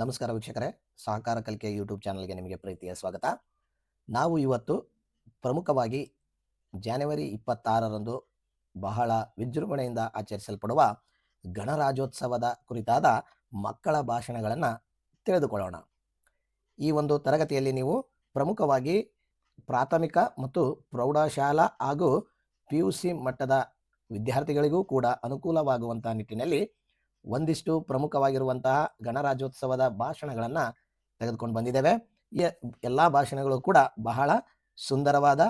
ನಮಸ್ಕಾರ ವೀಕ್ಷಕರೇ. ಸಹಕಾರ ಕಲಿಕೆ ಯೂಟ್ಯೂಬ್ ಚಾನಲ್ಗೆ ನಿಮಗೆ ಪ್ರೀತಿಯ ಸ್ವಾಗತ. ನಾವು ಇವತ್ತು ಪ್ರಮುಖವಾಗಿ ಜಾನ್ವರಿ ಇಪ್ಪತ್ತಾರರಂದು ಬಹಳ ವಿಜೃಂಭಣೆಯಿಂದ ಆಚರಿಸಲ್ಪಡುವ ಗಣರಾಜ್ಯೋತ್ಸವದ ಕುರಿತಾದ ಮಕ್ಕಳ ಭಾಷಣಗಳನ್ನು ತಿಳಿದುಕೊಳ್ಳೋಣ. ಈ ಒಂದು ತರಗತಿಯಲ್ಲಿ ನೀವು ಪ್ರಮುಖವಾಗಿ ಪ್ರಾಥಮಿಕ ಮತ್ತು ಪ್ರೌಢಶಾಲಾ ಹಾಗೂ ಪಿ ಮಟ್ಟದ ವಿದ್ಯಾರ್ಥಿಗಳಿಗೂ ಕೂಡ ಅನುಕೂಲವಾಗುವಂಥ ನಿಟ್ಟಿನಲ್ಲಿ ಒಂದಿಷ್ಟು ಪ್ರಮುಖವಾಗಿರುವಂತಹ ಗಣರಾಜ್ಯೋತ್ಸವದ ಭಾಷಣಗಳನ್ನು ತೆಗೆದುಕೊಂಡು ಬಂದಿದ್ದೇವೆ. ಎಲ್ಲ ಭಾಷಣಗಳು ಕೂಡ ಬಹಳ ಸುಂದರವಾದ,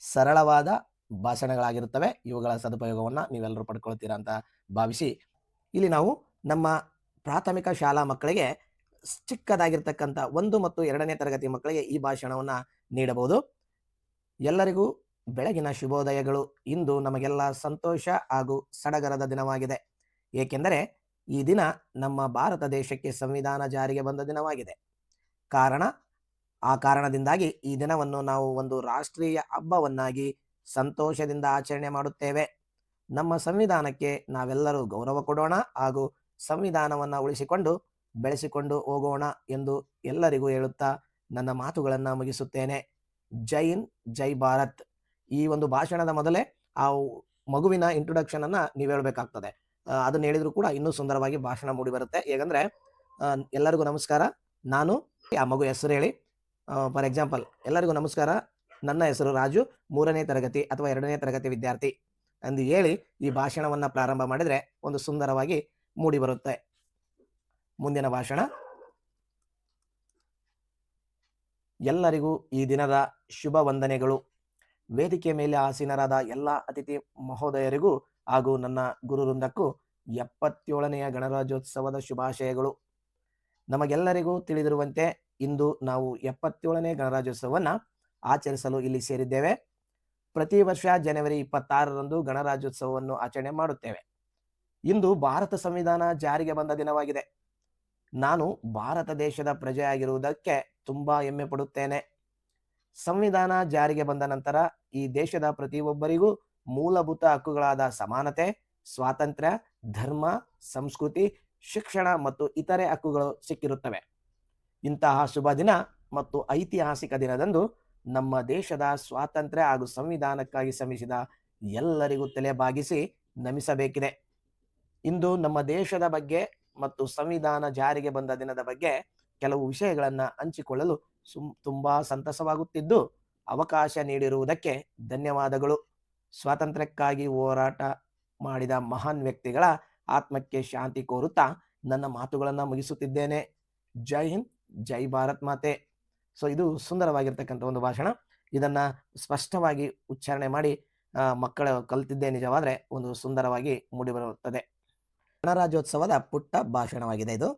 ಸರಳವಾದ ಭಾಷಣಗಳಾಗಿರುತ್ತವೆ. ಇವುಗಳ ಸದುಪಯೋಗವನ್ನು ನೀವೆಲ್ಲರೂ ಪಡ್ಕೊಳ್ತೀರಾ ಅಂತ ಭಾವಿಸಿ ಇಲ್ಲಿ ನಾವು ನಮ್ಮ ಪ್ರಾಥಮಿಕ ಶಾಲಾ ಮಕ್ಕಳಿಗೆ ಚಿಕ್ಕದಾಗಿರ್ತಕ್ಕಂಥ ಒಂದು ಮತ್ತು ಎರಡನೇ ತರಗತಿ ಮಕ್ಕಳಿಗೆ ಈ ಭಾಷಣವನ್ನು ನೀಡಬಹುದು. ಎಲ್ಲರಿಗೂ ಬೆಳಗಿನ ಶುಭೋದಯಗಳು. ಇಂದು ನಮಗೆಲ್ಲ ಸಂತೋಷ ಹಾಗೂ ಸಡಗರದ ದಿನವಾಗಿದೆ. ಏಕೆಂದರೆ ಈ ದಿನ ನಮ್ಮ ಭಾರತ ದೇಶಕ್ಕೆ ಸಂವಿಧಾನ ಜಾರಿಗೆ ಬಂದ ದಿನವಾಗಿದೆ. ಕಾರಣ, ಆ ಕಾರಣದಿಂದಾಗಿ ಈ ದಿನವನ್ನು ನಾವು ಒಂದು ರಾಷ್ಟ್ರೀಯ ಹಬ್ಬವನ್ನಾಗಿ ಸಂತೋಷದಿಂದ ಆಚರಣೆ ಮಾಡುತ್ತೇವೆ. ನಮ್ಮ ಸಂವಿಧಾನಕ್ಕೆ ನಾವೆಲ್ಲರೂ ಗೌರವ ಕೊಡೋಣ ಹಾಗೂ ಸಂವಿಧಾನವನ್ನು ಉಳಿಸಿಕೊಂಡು ಬೆಳೆಸಿಕೊಂಡು ಹೋಗೋಣ ಎಂದು ಎಲ್ಲರಿಗೂ ಹೇಳುತ್ತಾ ನನ್ನ ಮಾತುಗಳನ್ನು ಮುಗಿಸುತ್ತೇನೆ. ಜೈ ಹಿಂದ್, ಜೈ ಭಾರತ್. ಈ ಒಂದು ಭಾಷಣದ ಮೊದಲೇ ಆ ಮಗುವಿನ ಇಂಟ್ರೊಡಕ್ಷನ್ ಅನ್ನ ನೀವು ಹೇಳಬೇಕಾಗ್ತದೆ. ಅದನ್ನ ಹೇಳಿದ್ರು ಕೂಡ ಇನ್ನೂ ಸುಂದರವಾಗಿ ಭಾಷಣ ಮೂಡಿ ಬರುತ್ತೆ. ಹೇಗಂದ್ರೆ ಎಲ್ಲರಿಗೂ ನಮಸ್ಕಾರ. ನಾನು ಆ ಮಗು ಹೆಸರು ಹೇಳಿ. ಫಾರ್ ಎಕ್ಸಾಂಪಲ್ ಎಲ್ಲರಿಗೂ ನಮಸ್ಕಾರ. ನನ್ನ ಹೆಸರು ರಾಜು. ಮೂರನೇ ತರಗತಿ ಅಥವಾ ಎರಡನೇ ತರಗತಿ ವಿದ್ಯಾರ್ಥಿ ಎಂದು ಹೇಳಿ ಈ ಭಾಷಣವನ್ನ ಪ್ರಾರಂಭ ಮಾಡಿದ್ರೆ ಒಂದು ಸುಂದರವಾಗಿ ಮೂಡಿ ಬರುತ್ತೆ. ಮುಂದಿನ ಭಾಷಣ. ಎಲ್ಲರಿಗೂ ಈ ದಿನದ ಶುಭ ವಂದನೆಗಳು. ವೇದಿಕೆ ಮೇಲೆ ಆಸೀನರಾದ ಎಲ್ಲ ಅತಿಥಿ ಮಹೋದಯರಿಗೂ ಹಾಗೂ ನನ್ನ ಗುರುವೃಂದಕ್ಕೂ ಎಪ್ಪತ್ತೇಳನೆಯ ಗಣರಾಜ್ಯೋತ್ಸವದ ಶುಭಾಶಯಗಳು. ನಮಗೆಲ್ಲರಿಗೂ ತಿಳಿದಿರುವಂತೆ ಇಂದು ನಾವು ಎಪ್ಪತ್ತೇಳನೇ ಗಣರಾಜ್ಯೋತ್ಸವವನ್ನು ಆಚರಿಸಲು ಇಲ್ಲಿ ಸೇರಿದ್ದೇವೆ. ಪ್ರತಿ ವರ್ಷ ಜನವರಿ ಇಪ್ಪತ್ತಾರರಂದು ಗಣರಾಜ್ಯೋತ್ಸವವನ್ನು ಆಚರಣೆ ಮಾಡುತ್ತೇವೆ. ಇಂದು ಭಾರತ ಸಂವಿಧಾನ ಜಾರಿಗೆ ಬಂದ ದಿನವಾಗಿದೆ. ನಾನು ಭಾರತ ದೇಶದ ಪ್ರಜೆಯಾಗಿರುವುದಕ್ಕೆ ತುಂಬಾ ಹೆಮ್ಮೆ ಪಡುತ್ತೇನೆ ಸಂವಿಧಾನ ಜಾರಿಗೆ ಬಂದ ನಂತರ ಈ ದೇಶದ ಪ್ರತಿಯೊಬ್ಬರಿಗೂ ಮೂಲಭೂತ ಹಕ್ಕುಗಳಾದ ಸಮಾನತೆ, ಸ್ವಾತಂತ್ರ್ಯ, ಧರ್ಮ, ಸಂಸ್ಕೃತಿ, ಶಿಕ್ಷಣ ಮತ್ತು ಇತರೆ ಹಕ್ಕುಗಳು ಸಿಕ್ಕಿರುತ್ತವೆ. ಇಂತಹ ಶುಭ ದಿನ ಮತ್ತು ಐತಿಹಾಸಿಕ ದಿನದಂದು ನಮ್ಮ ದೇಶದ ಸ್ವಾತಂತ್ರ್ಯ ಹಾಗೂ ಸಂವಿಧಾನಕ್ಕಾಗಿ ಶ್ರಮಿಸಿದ ಎಲ್ಲರಿಗೂ ತಲೆ ಬಾಗಿಸಿ ನಮಿಸಬೇಕಿದೆ. ಇಂದು ನಮ್ಮ ದೇಶದ ಬಗ್ಗೆ ಮತ್ತು ಸಂವಿಧಾನ ಜಾರಿಗೆ ಬಂದ ದಿನದ ಬಗ್ಗೆ ಕೆಲವು ವಿಷಯಗಳನ್ನು ಹಂಚಿಕೊಳ್ಳಲು ಸುಮ್, ತುಂಬಾ ಸಂತಸವಾಗುತ್ತಿದ್ದು ಅವಕಾಶ ನೀಡಿರುವುದಕ್ಕೆ ಧನ್ಯವಾದಗಳು. ಸ್ವಾತಂತ್ರ್ಯಕ್ಕಾಗಿ ಹೋರಾಟ ಮಾಡಿದ ಮಹಾನ್ ವ್ಯಕ್ತಿಗಳ ಆತ್ಮಕ್ಕೆ ಶಾಂತಿ ಕೋರುತ್ತಾ ನನ್ನ ಮಾತುಗಳನ್ನು ಮುಗಿಸುತ್ತಿದ್ದೇನೆ. ಜೈ ಹಿಂದ್, ಜೈ ಭಾರತ್ ಮಾತೆ. ಸೊ ಇದು ಸುಂದರವಾಗಿರ್ತಕ್ಕಂಥ ಒಂದು ಭಾಷಣ. ಇದನ್ನ ಸ್ಪಷ್ಟವಾಗಿ ಉಚ್ಚಾರಣೆ ಮಾಡಿ ಮಕ್ಕಳು ಕಲಿತಿದ್ದೇ ನಿಜವಾದ್ರೆ ಒಂದು ಸುಂದರವಾಗಿ ಮೂಡಿಬರುತ್ತದೆ. ಗಣರಾಜ್ಯೋತ್ಸವದ ಪುಟ್ಟ ಭಾಷಣವಾಗಿದೆ ಇದು.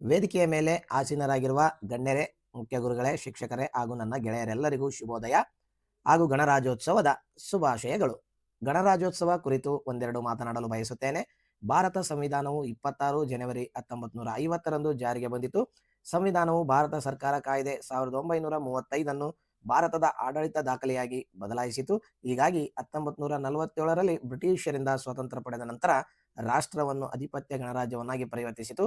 ವೇದಿಕೆಯ ಮೇಲೆ ಆಸೀನರಾಗಿರುವ ಗಣ್ಯರೇ, ಮುಖ್ಯ ಗುರುಗಳೇ, ಶಿಕ್ಷಕರೇ ಹಾಗೂ ನನ್ನ ಗೆಳೆಯರೆಲ್ಲರಿಗೂ ಶುಭೋದಯ. ಹಾಗೂ ಗಣರಾಜ್ಯೋತ್ಸವದ ಶುಭಾಶಯಗಳು. ಗಣರಾಜ್ಯೋತ್ಸವ ಕುರಿತು ಒಂದೆರಡು ಮಾತನಾಡಲು ಬಯಸುತ್ತೇನೆ. ಭಾರತ ಸಂವಿಧಾನವು ಇಪ್ಪತ್ತಾರು ಜನವರಿ ಹತ್ತೊಂಬತ್ತು ನೂರ ಐವತ್ತರಂದು ಜಾರಿಗೆ ಬಂದಿತು. ಸಂವಿಧಾನವು ಭಾರತ ಸರ್ಕಾರ ಕಾಯ್ದೆ ಸಾವಿರದ ಒಂಬೈನೂರ ಮೂವತ್ತೈದನ್ನು ಭಾರತದ ಆಡಳಿತ ದಾಖಲೆಯಾಗಿ ಬದಲಾಯಿಸಿತು. ಹೀಗಾಗಿ ಹತ್ತೊಂಬತ್ತು ನೂರ ನಲವತ್ತೇಳರಲ್ಲಿ ಬ್ರಿಟಿಷರಿಂದ ಸ್ವಾತಂತ್ರ್ಯ ಪಡೆದ ನಂತರ ರಾಷ್ಟ್ರವನ್ನು ಅಧಿಪತ್ಯ ಗಣರಾಜ್ಯವನ್ನಾಗಿ ಪರಿವರ್ತಿಸಿತು.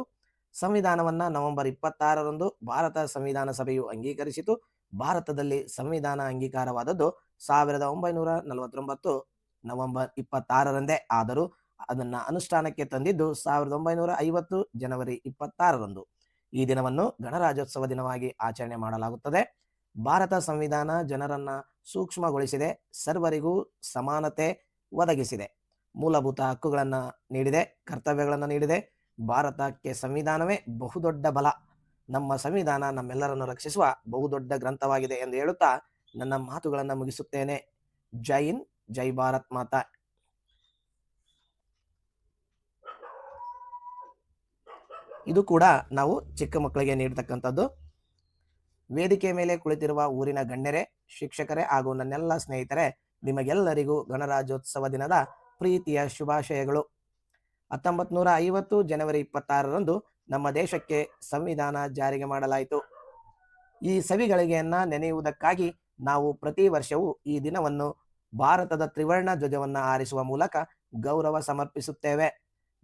ಸಂವಿಧಾನವನ್ನ ನವೆಂಬರ್ ಇಪ್ಪತ್ತಾರರಂದು ಭಾರತ ಸಂವಿಧಾನ ಸಭೆಯು ಅಂಗೀಕರಿಸಿತು. ಭಾರತದಲ್ಲಿ ಸಂವಿಧಾನ ಅಂಗೀಕಾರವಾದದ್ದು ಸಾವಿರದ ಒಂಬೈನೂರ ನಲವತ್ತೊಂಬತ್ತು ನವೆಂಬರ್ ಇಪ್ಪತ್ತಾರರಂದೇ. ಆದರೂ ಅದನ್ನ ಅನುಷ್ಠಾನಕ್ಕೆ ತಂದಿದ್ದು ಸಾವಿರದ ಒಂಬೈನೂರ ಐವತ್ತು ಜನವರಿ ಇಪ್ಪತ್ತಾರರಂದು. ಈ ದಿನವನ್ನು ಗಣರಾಜ್ಯೋತ್ಸವ ದಿನವಾಗಿ ಆಚರಣೆ ಮಾಡಲಾಗುತ್ತದೆ. ಭಾರತ ಸಂವಿಧಾನ ಜನರನ್ನ ಸೂಕ್ಷ್ಮಗೊಳಿಸಿದೆ, ಸರ್ವರಿಗೂ ಸಮಾನತೆ ಒದಗಿಸಿದೆ. ಮೂಲಭೂತ ಹಕ್ಕುಗಳನ್ನ ನೀಡಿದೆ, ಕರ್ತವ್ಯಗಳನ್ನು ನೀಡಿದೆ. ಭಾರತಕ್ಕೆ ಸಂವಿಧಾನವೇ ಬಹುದೊಡ್ಡ ಬಲ. ನಮ್ಮ ಸಂವಿಧಾನ ನಮ್ಮೆಲ್ಲರನ್ನು ರಕ್ಷಿಸುವ ಬಹುದೊಡ್ಡ ಗ್ರಂಥವಾಗಿದೆ ಎಂದು ಹೇಳುತ್ತಾ ನನ್ನ ಮಾತುಗಳನ್ನು ಮುಗಿಸುತ್ತೇನೆ. ಜೈ ಹಿಂದ್, ಜೈ ಭಾರತ್ ಮಾತಾ. ಇದು ಕೂಡ ನಾವು ಚಿಕ್ಕ ಮಕ್ಕಳಿಗೆ ನೀಡತಕ್ಕಂಥದ್ದು. ವೇದಿಕೆ ಮೇಲೆ ಕುಳಿತಿರುವ ಊರಿನ ಗಣ್ಯರೇ, ಶಿಕ್ಷಕರೇ ಹಾಗೂ ನನ್ನೆಲ್ಲ ಸ್ನೇಹಿತರೆ, ನಿಮಗೆಲ್ಲರಿಗೂ ಗಣರಾಜ್ಯೋತ್ಸವ ದಿನದ ಪ್ರೀತಿಯ ಶುಭಾಶಯಗಳು. ಹತ್ತೊಂಬತ್ತು ನೂರ ಐವತ್ತು ಜನವರಿ ಇಪ್ಪತ್ತಾರರಂದು ನಮ್ಮ ದೇಶಕ್ಕೆ ಸಂವಿಧಾನ ಜಾರಿಗೆ ಮಾಡಲಾಯಿತು. ಈ ಸವಿಗಳಿಗೆಯನ್ನ ನೆನೆಯುವುದಕ್ಕಾಗಿ ನಾವು ಪ್ರತಿ ವರ್ಷವೂ ಈ ದಿನವನ್ನು ಭಾರತದ ತ್ರಿವರ್ಣ ಧ್ವಜವನ್ನ ಆರಿಸುವ ಮೂಲಕ ಗೌರವ ಸಮರ್ಪಿಸುತ್ತೇವೆ.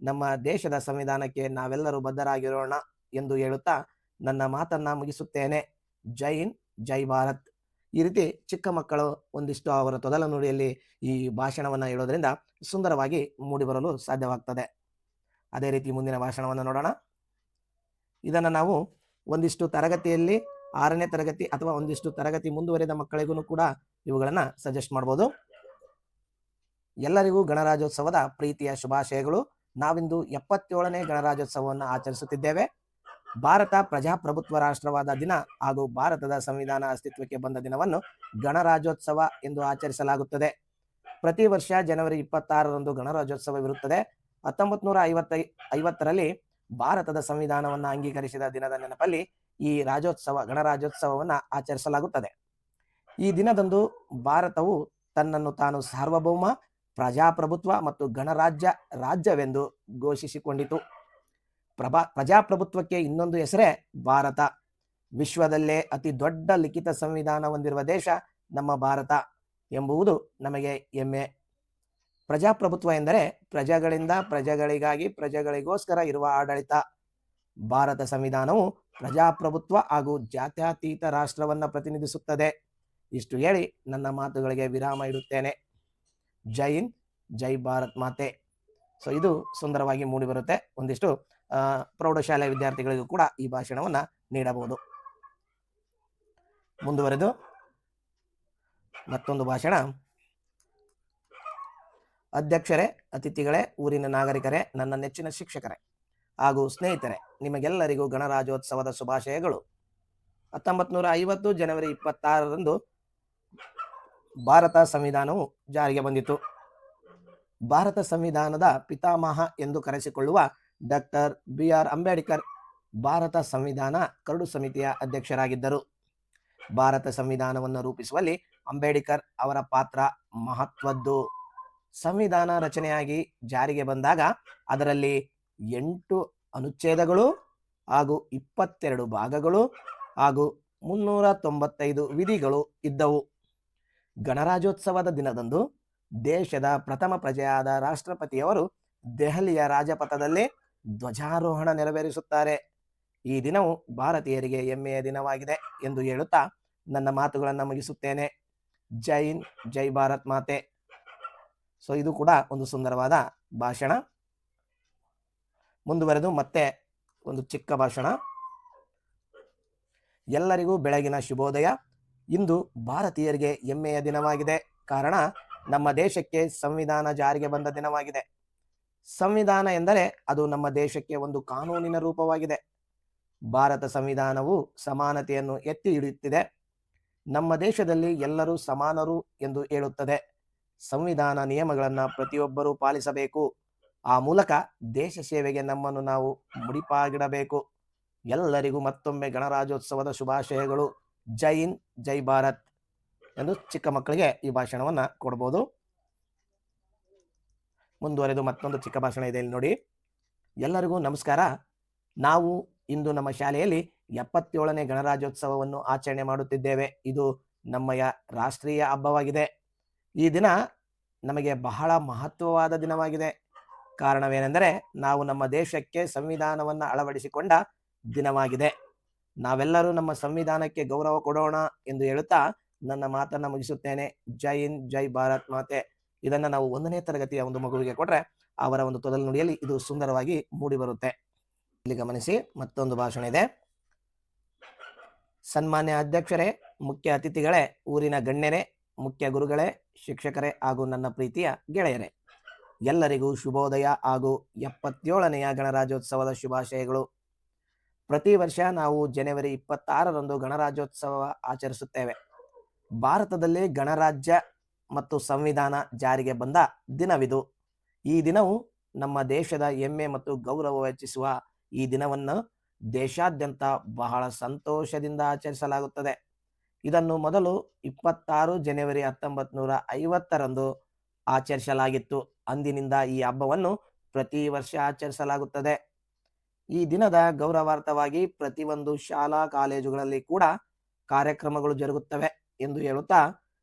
ನಮ್ಮ ದೇಶದ ಸಂವಿಧಾನಕ್ಕೆ ನಾವೆಲ್ಲರೂ ಬದ್ಧರಾಗಿರೋಣ ಎಂದು ಹೇಳುತ್ತಾ ನನ್ನ ಮಾತನ್ನ ಮುಗಿಸುತ್ತೇನೆ. ಜೈ ಹಿಂದ್, ಜೈ ಭಾರತ್. ಈ ರೀತಿ ಚಿಕ್ಕ ಮಕ್ಕಳು ಒಂದಿಷ್ಟು ಅವರ ತೊದಲ ನುಡಿಯಲ್ಲಿ ಈ ಭಾಷಣವನ್ನು ಹೇಳೋದ್ರಿಂದ ಸುಂದರವಾಗಿ ಮೂಡಿಬರಲು ಸಾಧ್ಯವಾಗ್ತದೆ. ಅದೇ ರೀತಿ ಮುಂದಿನ ಭಾಷಣವನ್ನು ನೋಡೋಣ. ಇದನ್ನು ನಾವು ಒಂದಿಷ್ಟು ತರಗತಿಯಲ್ಲಿ ಆರನೇ ತರಗತಿ ಅಥವಾ ಒಂದಿಷ್ಟು ತರಗತಿ ಮುಂದುವರಿದ ಮಕ್ಕಳಿಗೂ ಕೂಡ ಇವುಗಳನ್ನ ಸಜೆಸ್ಟ್ ಮಾಡ್ಬೋದು. ಎಲ್ಲರಿಗೂ ಗಣರಾಜ್ಯೋತ್ಸವದ ಪ್ರೀತಿಯ ಶುಭಾಶಯಗಳು. ನಾವಿಂದು ಎಪ್ಪತ್ತೇಳನೇ ಗಣರಾಜ್ಯೋತ್ಸವವನ್ನು ಆಚರಿಸುತ್ತಿದ್ದೇವೆ. ಭಾರತ ಪ್ರಜಾಪ್ರಭುತ್ವ ರಾಷ್ಟ್ರವಾದ ದಿನ ಹಾಗೂ ಭಾರತದ ಸಂವಿಧಾನ ಅಸ್ತಿತ್ವಕ್ಕೆ ಬಂದ ದಿನವನ್ನು ಗಣರಾಜ್ಯೋತ್ಸವ ಎಂದು ಆಚರಿಸಲಾಗುತ್ತದೆ. ಪ್ರತಿ ವರ್ಷ ಜನವರಿ ಇಪ್ಪತ್ತಾರರಂದು ಗಣರಾಜ್ಯೋತ್ಸವವಿರುತ್ತದೆ. ಹತ್ತೊಂಬತ್ತು ನೂರ ಐವತ್ತೈ, ಐವತ್ತರಲ್ಲಿ ಭಾರತದ ಸಂವಿಧಾನವನ್ನ ಅಂಗೀಕರಿಸಿದ ದಿನದ ನೆನಪಲ್ಲಿ ಈ ರಾಜ್ಯೋತ್ಸವ, ಗಣರಾಜ್ಯೋತ್ಸವವನ್ನ ಆಚರಿಸಲಾಗುತ್ತದೆ. ಈ ದಿನದಂದು ಭಾರತವು ತನ್ನನ್ನು ತಾನು ಸಾರ್ವಭೌಮ, ಪ್ರಜಾಪ್ರಭುತ್ವ ಮತ್ತು ಗಣರಾಜ್ಯ ರಾಜ್ಯವೆಂದು ಘೋಷಿಸಿಕೊಂಡಿತು. ಪ್ರಭಾ, ಪ್ರಜಾಪ್ರಭುತ್ವಕ್ಕೆ ಇನ್ನೊಂದು ಹೆಸರೇ ಭಾರತ. ವಿಶ್ವದಲ್ಲೇ ಅತಿ ದೊಡ್ಡ ಲಿಖಿತ ಸಂವಿಧಾನ ಹೊಂದಿರುವ ದೇಶ ನಮ್ಮ ಭಾರತ ಎಂಬುವುದು ನಮಗೆ ಹೆಮ್ಮೆ. ಪ್ರಜಾಪ್ರಭುತ್ವ ಎಂದರೆ ಪ್ರಜೆಗಳಿಂದ ಪ್ರಜೆಗಳಿಗಾಗಿ ಪ್ರಜೆಗಳಿಗೋಸ್ಕರ ಇರುವ ಆಡಳಿತ. ಭಾರತ ಸಂವಿಧಾನವು ಪ್ರಜಾಪ್ರಭುತ್ವ ಹಾಗೂ ಜಾತ್ಯತೀತ ರಾಷ್ಟ್ರವನ್ನ ಪ್ರತಿನಿಧಿಸುತ್ತದೆ. ಇಷ್ಟು ಹೇಳಿ ನನ್ನ ಮಾತುಗಳಿಗೆ ವಿರಾಮ ಇಡುತ್ತೇನೆ. ಜೈ ಜೈ ಭಾರತ್ ಮಾತೆ. ಸೊ ಇದು ಸುಂದರವಾಗಿ ಮೂಡಿಬರುತ್ತೆ. ಒಂದಿಷ್ಟು ಪ್ರೌಢಶಾಲೆ ವಿದ್ಯಾರ್ಥಿಗಳಿಗೂ ಕೂಡ ಈ ಭಾಷಣವನ್ನ ನೀಡಬಹುದು. ಮುಂದುವರೆದು ಮತ್ತೊಂದು ಭಾಷಣ. ಅಧ್ಯಕ್ಷರೇ, ಅತಿಥಿಗಳೇ, ಊರಿನ ನಾಗರಿಕರೇ, ನನ್ನ ನೆಚ್ಚಿನ ಶಿಕ್ಷಕರೇ ಹಾಗೂ ಸ್ನೇಹಿತರೆ, ನಿಮಗೆಲ್ಲರಿಗೂ ಗಣರಾಜ್ಯೋತ್ಸವದ ಶುಭಾಶಯಗಳು. ಹತ್ತೊಂಬತ್ ನೂರ ಐವತ್ತು ಜನವರಿ ಇಪ್ಪತ್ತಾರರಂದು ಭಾರತ ಸಂವಿಧಾನವು ಜಾರಿಗೆ ಬಂದಿತು. ಭಾರತ ಸಂವಿಧಾನದ ಪಿತಾಮಹ ಎಂದು ಕರೆಸಿಕೊಳ್ಳುವ doctor B R Ambedkar Bharat ಸಂವಿಧಾನ ಕರಡು ಸಮಿತಿಯ ಅಧ್ಯಕ್ಷರಾಗಿದ್ದರು. ಭಾರತ ಸಂವಿಧಾನವನ್ನು ರೂಪಿಸುವಲ್ಲಿ ಅಂಬೇಡ್ಕರ್ ಅವರ ಪಾತ್ರ ಮಹತ್ವದ್ದು. ಸಂವಿಧಾನ ರಚನೆಯಾಗಿ ಜಾರಿಗೆ ಬಂದಾಗ ಅದರಲ್ಲಿ ಎಂಟು ಅನುಚ್ಛೇದಗಳು ಹಾಗೂ ಇಪ್ಪತ್ತೆರಡು ಭಾಗಗಳು ಹಾಗೂ ಮುನ್ನೂರ ತೊಂಬತ್ತೈದು ವಿಧಿಗಳು ಇದ್ದವು. ಗಣರಾಜ್ಯೋತ್ಸವದ ದಿನದಂದು ದೇಶದ ಪ್ರಥಮ ಪ್ರಜೆಯಾದ ರಾಷ್ಟ್ರಪತಿಯವರು ದೆಹಲಿಯ ರಾಜಪಥದಲ್ಲಿ ಧ್ವಜಾರೋಹಣ ನೆರವೇರಿಸುತ್ತಾರೆ. ಈ ದಿನವು ಭಾರತೀಯರಿಗೆ ಹೆಮ್ಮೆಯ ದಿನವಾಗಿದೆ ಎಂದು ಹೇಳುತ್ತಾ ನನ್ನ ಮಾತುಗಳನ್ನು ಮುಗಿಸುತ್ತೇನೆ. ಜೈ ಹಿಂದ್, ಜೈ ಭಾರತ್ ಮಾತೆ. ಸೊ ಇದು ಕೂಡ ಒಂದು ಸುಂದರವಾದ ಭಾಷಣ. ಮುಂದುವರೆದು ಮತ್ತೆ ಒಂದು ಚಿಕ್ಕ ಭಾಷಣ. ಎಲ್ಲರಿಗೂ ಬೆಳಗಿನ ಶುಭೋದಯ. ಇಂದು ಭಾರತೀಯರಿಗೆ ಹೆಮ್ಮೆಯ ದಿನವಾಗಿದೆ. ಕಾರಣ, ನಮ್ಮ ದೇಶಕ್ಕೆ ಸಂವಿಧಾನ ಜಾರಿಗೆ ಬಂದ ದಿನವಾಗಿದೆ. ಸಂವಿಧಾನ ಎಂದರೆ ಅದು ನಮ್ಮ ದೇಶಕ್ಕೆ ಒಂದು ಕಾನೂನಿನ ರೂಪವಾಗಿದೆ. ಭಾರತ ಸಂವಿಧಾನವು ಸಮಾನತೆಯನ್ನು ಎತ್ತಿ ಹಿಡಿಯುತ್ತಿದೆ. ನಮ್ಮ ದೇಶದಲ್ಲಿ ಎಲ್ಲರೂ ಸಮಾನರು ಎಂದು ಹೇಳುತ್ತದೆ. ಸಂವಿಧಾನ ನಿಯಮಗಳನ್ನು ಪ್ರತಿಯೊಬ್ಬರೂ ಪಾಲಿಸಬೇಕು. ಆ ಮೂಲಕ ದೇಶ ಸೇವೆಗೆ ನಮ್ಮನ್ನು ನಾವು ಮುಡಿಪಾಗಿಡಬೇಕು. ಎಲ್ಲರಿಗೂ ಮತ್ತೊಮ್ಮೆ ಗಣರಾಜ್ಯೋತ್ಸವದ ಶುಭಾಶಯಗಳು. ಜೈ ಹಿಂದ್, ಜೈ ಭಾರತ್ ಎಂದು ಚಿಕ್ಕ ಮಕ್ಕಳಿಗೆ ಈ ಭಾಷಣವನ್ನ ಕೊಡ್ಬೋದು. ಮುಂದುವರೆದು ಮತ್ತೊಂದು ಚಿಕ್ಕ ಭಾಷಣ ಇದೆ ಇಲ್ಲಿ ನೋಡಿ. ಎಲ್ಲರಿಗೂ ನಮಸ್ಕಾರ. ನಾವು ಇಂದು ನಮ್ಮ ಶಾಲೆಯಲ್ಲಿ ಎಪ್ಪತ್ತೇಳನೇ ಗಣರಾಜ್ಯೋತ್ಸವವನ್ನು ಆಚರಣೆ ಮಾಡುತ್ತಿದ್ದೇವೆ. ಇದು ನಮ್ಮಯ ರಾಷ್ಟ್ರೀಯ ಹಬ್ಬವಾಗಿದೆ. ಈ ದಿನ ನಮಗೆ ಬಹಳ ಮಹತ್ವವಾದ ದಿನವಾಗಿದೆ. ಕಾರಣವೇನೆಂದರೆ ನಾವು ನಮ್ಮ ದೇಶಕ್ಕೆ ಸಂವಿಧಾನವನ್ನು ಅಳವಡಿಸಿಕೊಂಡ ದಿನವಾಗಿದೆ. ನಾವೆಲ್ಲರೂ ನಮ್ಮ ಸಂವಿಧಾನಕ್ಕೆ ಗೌರವ ಕೊಡೋಣ ಎಂದು ಹೇಳುತ್ತಾ ನನ್ನ ಮಾತನ್ನು ಮುಗಿಸುತ್ತೇನೆ. ಜೈ ಹಿಂದ್, ಜೈ ಭಾರತ್ ಮಾತೆ. ಇದನ್ನ ನಾವು ಒಂದನೇ ತರಗತಿಯ ಒಂದು ಮಗುವಿಗೆ ಕೊಟ್ರೆ ಅವರ ಒಂದು ತೊದಲು ನುಡಿಯಲ್ಲಿ ಇದು ಸುಂದರವಾಗಿ ಮೂಡಿ ಬರುತ್ತೆ ಇಲ್ಲಿ ಗಮನಿಸಿ ಮತ್ತೊಂದು ಭಾಷಣ ಇದೆ. ಸನ್ಮಾನ್ಯ ಅಧ್ಯಕ್ಷರೇ, ಮುಖ್ಯ ಅತಿಥಿಗಳೇ, ಊರಿನ ಗಣ್ಯರೇ ಮುಖ್ಯ ಗುರುಗಳೇ, ಶಿಕ್ಷಕರೇ ಹಾಗೂ ನನ್ನ ಪ್ರೀತಿಯ ಗೆಳೆಯರೇ, ಎಲ್ಲರಿಗೂ ಶುಭೋದಯ ಹಾಗೂ ಎಪ್ಪತ್ತೇಳನೆಯ ಗಣರಾಜ್ಯೋತ್ಸವದ ಶುಭಾಶಯಗಳು. ಪ್ರತಿ ವರ್ಷ ನಾವು ಜನವರಿ ಇಪ್ಪತ್ತಾರರಂದು ಗಣರಾಜ್ಯೋತ್ಸವ ಆಚರಿಸುತ್ತೇವೆ. ಭಾರತದಲ್ಲಿ ಗಣರಾಜ್ಯ ಮತ್ತು ಸಂವಿಧಾನ ಜಾರಿಗೆ ಬಂದ ದಿನವಿದು. ಈ ದಿನವು ನಮ್ಮ ದೇಶದ ಹೆಮ್ಮೆ ಮತ್ತು ಗೌರವ ಹೆಚ್ಚಿಸುವ ಈ ದಿನವನ್ನು ದೇಶಾದ್ಯಂತ ಬಹಳ ಸಂತೋಷದಿಂದ ಆಚರಿಸಲಾಗುತ್ತದೆ. ಇದನ್ನು ಮೊದಲು ಇಪ್ಪತ್ತಾರು ಜನವರಿ ಹತ್ತೊಂಬತ್ತು ನೂರ ಐವತ್ತರಂದು ಆಚರಿಸಲಾಗಿತ್ತು. ಅಂದಿನಿಂದ ಈ ಹಬ್ಬವನ್ನು ಪ್ರತಿ ವರ್ಷ ಆಚರಿಸಲಾಗುತ್ತದೆ. ಈ ದಿನದ ಗೌರವಾರ್ಥವಾಗಿ ಪ್ರತಿಯೊಂದು ಶಾಲಾ, ಕಾಲೇಜುಗಳಲ್ಲಿ ಕೂಡ ಕಾರ್ಯಕ್ರಮಗಳು ಜರುಗುತ್ತವೆ ಎಂದು ಹೇಳುತ್ತಾ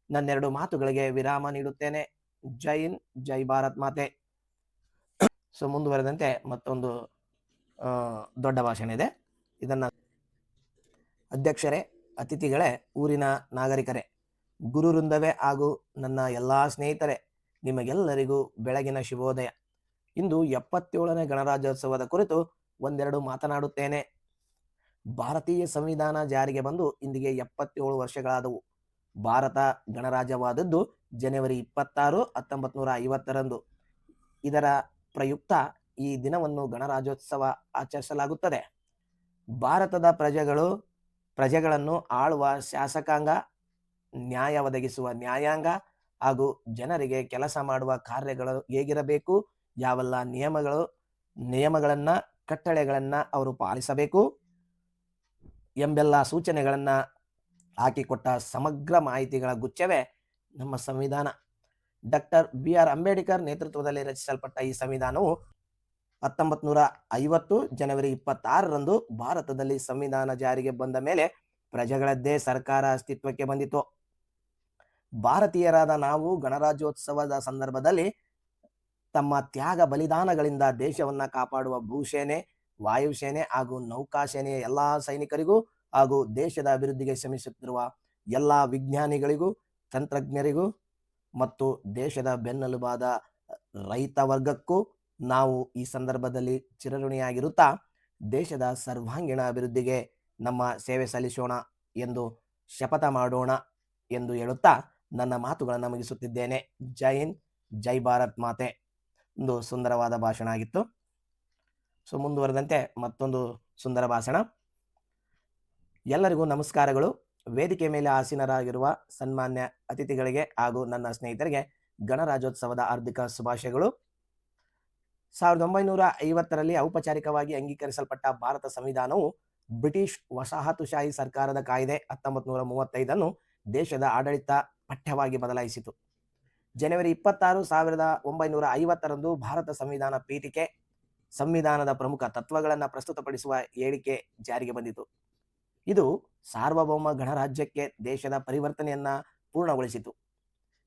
ನನ್ನೆರಡು ಮಾತುಗಳಿಗೆ ವಿರಾಮ ನೀಡುತ್ತೇನೆ. ಜೈನ್ ಜೈ ಭಾರತ್ ಮಾತೆ. ಸೊ, ಮುಂದುವರೆದಂತೆ ಮತ್ತೊಂದು ದೊಡ್ಡ ಭಾಷಣ ಇದೆ. ಇದನ್ನ ಅಧ್ಯಕ್ಷರೇ ಅತಿಥಿಗಳೇ, ಊರಿನ ನಾಗರಿಕರೇ, ಗುರುವೃಂದವೇ ಹಾಗೂ ನನ್ನ ಎಲ್ಲ ಸ್ನೇಹಿತರೆ, ನಿಮಗೆಲ್ಲರಿಗೂ ಬೆಳಗಿನ ಶುಭೋದಯ. ಇಂದು ಎಪ್ಪತ್ತೇಳನೇ ಗಣರಾಜ್ಯೋತ್ಸವದ ಕುರಿತು ಒಂದೆರಡು ಮಾತನಾಡುತ್ತೇನೆ. ಭಾರತೀಯ ಸಂವಿಧಾನ ಜಾರಿಗೆ ಬಂದು ಇಂದಿಗೆ ಎಪ್ಪತ್ತೇಳು ವರ್ಷಗಳಾದವು. ಭಾರತ ಗಣರಾಜ್ಯವಾದದ್ದು ಜನವರಿ ಇಪ್ಪತ್ತಾರು ಹತ್ತೊಂಬತ್ತು ನೂರ ಐವತ್ತರಂದು. ಇದರ ಪ್ರಯುಕ್ತ ಈ ದಿನವನ್ನು ಗಣರಾಜ್ಯೋತ್ಸವ ಆಚರಿಸಲಾಗುತ್ತದೆ. ಭಾರತದ ಪ್ರಜೆಗಳು ಪ್ರಜೆಗಳನ್ನು ಆಳುವ ಶಾಸಕಾಂಗ, ನ್ಯಾಯ ಒದಗಿಸುವ ನ್ಯಾಯಾಂಗ ಹಾಗೂ ಜನರಿಗೆ ಕೆಲಸ ಮಾಡುವ ಕಾರ್ಯಗಳು ಹೇಗಿರಬೇಕು, ಯಾವೆಲ್ಲ ನಿಯಮಗಳು, ನಿಯಮಗಳನ್ನ, ಕಟ್ಟಳೆಗಳನ್ನ ಅವರು ಪಾಲಿಸಬೇಕು ಎಂಬೆಲ್ಲ ಸೂಚನೆಗಳನ್ನ ಹಾಕಿಕೊಟ್ಟ ಸಮಗ್ರ ಮಾಹಿತಿಗಳ ಗುಚ್ಛವೇ ನಮ್ಮ ಸಂವಿಧಾನ. ಡಾಕ್ಟರ್ ಬಿ ಆರ್ ಅಂಬೇಡ್ಕರ್ ನೇತೃತ್ವದಲ್ಲಿ ರಚಿಸಲ್ಪಟ್ಟ ಈ ಸಂವಿಧಾನವು ಹತ್ತೊಂಬತ್ತು ನೂರ ಐವತ್ತು ಜನವರಿ ಇಪ್ಪತ್ತಾರರಂದು ಭಾರತದಲ್ಲಿ ಸಂವಿಧಾನ ಜಾರಿಗೆ ಬಂದ ಮೇಲೆ ಪ್ರಜೆಗಳದ್ದೇ ಸರ್ಕಾರ ಅಸ್ತಿತ್ವಕ್ಕೆ ಬಂದಿತು ಭಾರತೀಯರಾದ ನಾವು ಗಣರಾಜ್ಯೋತ್ಸವದ ಸಂದರ್ಭದಲ್ಲಿ ತಮ್ಮ ತ್ಯಾಗ ಬಲಿದಾನಗಳಿಂದ ದೇಶವನ್ನ ಕಾಪಾಡುವ ಭೂಸೇನೆ ವಾಯುಸೇನೆ ಹಾಗೂ ನೌಕಾಸೇನೆಯ ಎಲ್ಲಾ ಸೈನಿಕರಿಗೂ ಹಾಗೂ ದೇಶದ ಅಭಿವೃದ್ಧಿಗೆ ಶ್ರಮಿಸುತ್ತಿರುವ ಎಲ್ಲ ವಿಜ್ಞಾನಿಗಳಿಗೂ, ತಂತ್ರಜ್ಞರಿಗೂ ಮತ್ತು ದೇಶದ ಬೆನ್ನೆಲುಬಾದ ರೈತ ವರ್ಗಕ್ಕೂ ನಾವು ಈ ಸಂದರ್ಭದಲ್ಲಿ ಚಿರಋಣಿಯಾಗಿರುತ್ತಾ ದೇಶದ ಸರ್ವಾಂಗೀಣ ಅಭಿವೃದ್ಧಿಗೆ ನಮ್ಮ ಸೇವೆ ಸಲ್ಲಿಸೋಣ ಎಂದು ಶಪಥ ಮಾಡೋಣ ಎಂದು ಹೇಳುತ್ತಾ ನನ್ನ ಮಾತುಗಳನ್ನು ಮುಗಿಸುತ್ತಿದ್ದೇನೆ. ಜೈ ಹಿಂದ್, ಜೈ ಭಾರತ್ ಮಾತೆ. ಒಂದು ಸುಂದರವಾದ ಭಾಷಣ ಆಗಿತ್ತು. ಸೊ, ಮುಂದುವರೆದಂತೆ ಮತ್ತೊಂದು ಸುಂದರ ಭಾಷಣ. ಎಲ್ಲರಿಗೂ ನಮಸ್ಕಾರಗಳು. ವೇದಿಕೆ ಮೇಲೆ ಆಸೀನರಾಗಿರುವ ಸನ್ಮಾನ್ಯ ಅತಿಥಿಗಳಿಗೆ ಹಾಗೂ ನನ್ನ ಸ್ನೇಹಿತರಿಗೆ ಗಣರಾಜ್ಯೋತ್ಸವದ ಹಾರ್ದಿಕ ಶುಭಾಶಯಗಳು. ಸಾವಿರದ ಒಂಬೈನೂರ ಐವತ್ತರಲ್ಲಿ ಔಪಚಾರಿಕವಾಗಿ ಅಂಗೀಕರಿಸಲ್ಪಟ್ಟ ಭಾರತ ಸಂವಿಧಾನವು ಬ್ರಿಟಿಷ್ ವಸಾಹತುಶಾಹಿ ಸರ್ಕಾರದ ಕಾಯ್ದೆ ಹತ್ತೊಂಬತ್ತು ನೂರ ಮೂವತ್ತೈದನ್ನು ದೇಶದ ಆಡಳಿತ ಪಠ್ಯವಾಗಿ ಬದಲಾಯಿಸಿತು. ಜನವರಿ ಇಪ್ಪತ್ತಾರು ಸಾವಿರದ ಒಂಬೈನೂರ ಐವತ್ತರಂದು ಭಾರತ ಸಂವಿಧಾನ ಪೀಠಿಕೆ ಸಂವಿಧಾನದ ಪ್ರಮುಖ ತತ್ವಗಳನ್ನು ಪ್ರಸ್ತುತಪಡಿಸುವ ಹೇಳಿಕೆ ಜಾರಿಗೆ ಬಂದಿತು. ಇದು ಸಾರ್ವಭೌಮ ಗಣರಾಜ್ಯಕ್ಕೆ ದೇಶದ ಪರಿವರ್ತನೆಯನ್ನ ಪೂರ್ಣಗೊಳಿಸಿತು.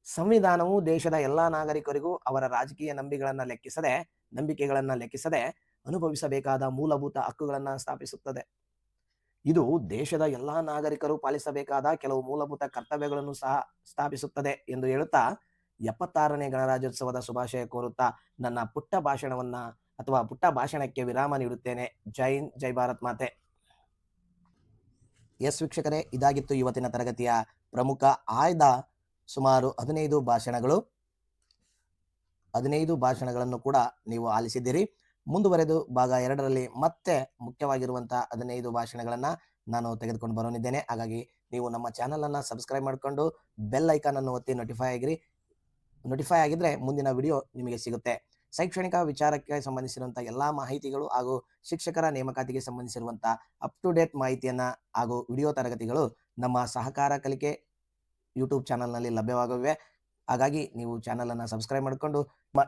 ಸಂವಿಧಾನವು ದೇಶದ ಎಲ್ಲಾ ನಾಗರಿಕರಿಗೂ ಅವರ ರಾಜಕೀಯ ನಂಬಿಗಳನ್ನ ಲೆಕ್ಕಿಸದೆ, ನಂಬಿಕೆಗಳನ್ನ ಲೆಕ್ಕಿಸದೆ ಅನುಭವಿಸಬೇಕಾದ ಮೂಲಭೂತ ಹಕ್ಕುಗಳನ್ನ ಸ್ಥಾಪಿಸುತ್ತದೆ. ಇದು ದೇಶದ ಎಲ್ಲಾ ನಾಗರಿಕರು ಪಾಲಿಸಬೇಕಾದ ಕೆಲವು ಮೂಲಭೂತ ಕರ್ತವ್ಯಗಳನ್ನು ಸಹ ಸ್ಥಾಪಿಸುತ್ತದೆ ಎಂದು ಹೇಳುತ್ತಾ, ಎಪ್ಪತ್ತಾರನೇ ಗಣರಾಜ್ಯೋತ್ಸವದ ಶುಭಾಶಯ ಕೋರುತ್ತಾ ನನ್ನ ಪುಟ್ಟ ಭಾಷಣವನ್ನ ಅಥವಾ ಪುಟ್ಟ ಭಾಷಣಕ್ಕೆ ವಿರಾಮ ನೀಡುತ್ತೇನೆ. ಜೈ ಜೈ ಭಾರತ್ ಮಾತೆ. ಎಸ್ ವೀಕ್ಷಕರೇ, ಇದಾಗಿತ್ತು ಇವತ್ತಿನ ತರಗತಿಯ ಪ್ರಮುಖ ಆಯ್ದ ಸುಮಾರು ಹದಿನೈದು ಭಾಷಣಗಳು. ಹದಿನೈದು ಭಾಷಣಗಳನ್ನು ಕೂಡ ನೀವು ಆಲಿಸಿದ್ದೀರಿ. ಮುಂದುವರೆದು ಭಾಗ ಎರಡರಲ್ಲಿ ಮತ್ತೆ ಮುಖ್ಯವಾಗಿರುವಂತಹ ಹದಿನೈದು ಭಾಷಣಗಳನ್ನ ನಾನು ತೆಗೆದುಕೊಂಡು ಬರೋನಿದ್ದೇನೆ. ಹಾಗಾಗಿ ನೀವು ನಮ್ಮ ಚಾನಲ್ ಅನ್ನ ಸಬ್ಸ್ಕ್ರೈಬ್ ಮಾಡಿಕೊಂಡು ಬೆಲ್ ಐಕಾನ್ ಅನ್ನು ಒತ್ತಿ ನೋಟಿಫೈ ಆಗಿರಿ. ನೋಟಿಫೈ ಆಗಿದ್ರೆ ಮುಂದಿನ ವಿಡಿಯೋ ನಿಮಗೆ ಸಿಗುತ್ತೆ. ಶೈಕ್ಷಣಿಕ ವಿಚಾರಕ್ಕೆ ಸಂಬಂಧಿಸಿರುವಂತಹ ಎಲ್ಲಾ ಮಾಹಿತಿಗಳು ಹಾಗೂ ಶಿಕ್ಷಕರ ನೇಮಕಾತಿಗೆ ಸಂಬಂಧಿಸಿರುವಂತಹ ಅಪ್ ಟು ಡೇಟ್ ಮಾಹಿತಿಯನ್ನ ಹಾಗೂ ವಿಡಿಯೋ ತರಗತಿಗಳು ನಮ್ಮ ಸಹಕಾರ ಕಲಿಕೆ ಯೂಟ್ಯೂಬ್ ಚಾನಲ್ನಲ್ಲಿ ಲಭ್ಯವಾಗವೆ ಹಾಗಾಗಿ ನೀವು ಚಾನಲನ್ನು ಸಬ್ಸ್ಕ್ರೈಬ್ ಮಾಡಿಕೊಂಡು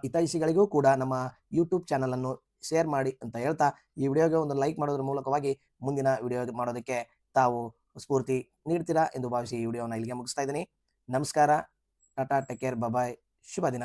ಹಿತೈಷಿಗಳಿಗೂ ಕೂಡ ನಮ್ಮ ಯೂಟ್ಯೂಬ್ ಚಾನಲನ್ನು ಶೇರ್ ಮಾಡಿ ಅಂತ ಹೇಳ್ತಾ, ಈ ವಿಡಿಯೋಗೆ ಒಂದು ಲೈಕ್ ಮಾಡೋದ್ರ ಮೂಲಕವಾಗಿ ಮುಂದಿನ ವಿಡಿಯೋ ಮಾಡೋದಕ್ಕೆ ತಾವು ಸ್ಫೂರ್ತಿ ನೀಡ್ತೀರಾ ಎಂದು ಭಾವಿಸಿ ಈ ವಿಡಿಯೋನ ಇಲ್ಲಿಗೆ ಮುಗಿಸ್ತಾ ಇದ್ದೀನಿ. ನಮಸ್ಕಾರ, tata take care bye bye ಶುಭ ದಿನ.